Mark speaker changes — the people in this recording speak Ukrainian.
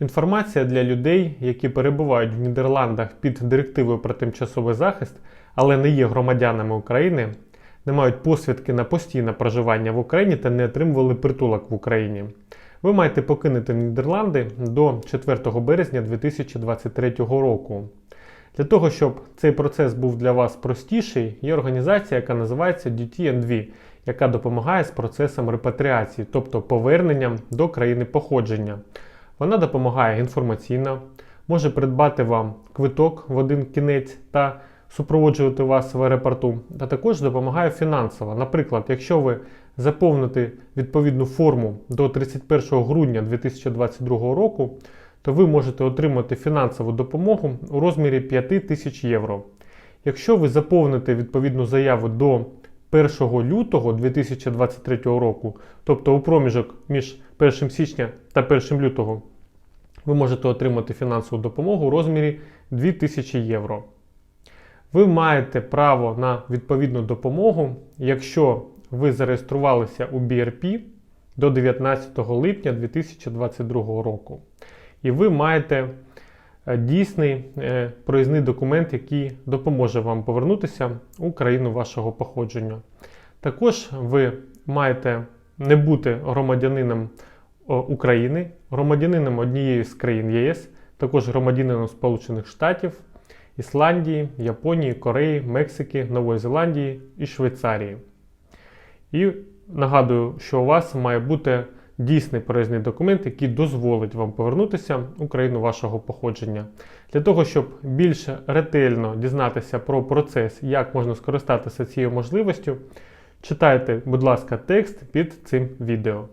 Speaker 1: Інформація для людей, які перебувають в Нідерландах під директивою про тимчасовий захист, але не є громадянами України, не мають посвідки на постійне проживання в Україні та не отримували притулок в Україні. Ви маєте покинути Нідерланди до 4 березня 2023 року. Для того, щоб цей процес був для вас простіший, є організація, яка називається DTNV, яка допомагає з процесом репатріації, тобто поверненням до країни походження. Вона допомагає інформаційно, може придбати вам квиток в один кінець та супроводжувати вас в аеропорту, та також допомагає фінансово. Наприклад, якщо ви заповните відповідну форму до 31 грудня 2022 року, то ви можете отримати фінансову допомогу у розмірі 5 тисяч євро. Якщо ви заповните відповідну заяву до 1 лютого 2023 року, тобто у проміжок між 1 січня та 1 лютого, ви можете отримати фінансову допомогу у розмірі 2000 євро. Ви маєте право на відповідну допомогу, якщо ви зареєструвалися у BRP до 19 липня 2022 року. І ви маєте е, дійсний е, проїзний документ, який допоможе вам повернутися у країну вашого походження. Також ви маєте не бути громадянином України, громадянином однієї з країн ЄС, також громадянином Сполучених Штатів, Ісландії, Японії, Кореї, Мексики, Нової Зеландії і Швейцарії. І нагадую, що у вас має бути дійсний проїзний документ, який дозволить вам повернутися у країну вашого походження. Для того, щоб більш ретельно дізнатися про процес, як можна скористатися цією можливістю, читайте, будь ласка, текст під цим відео.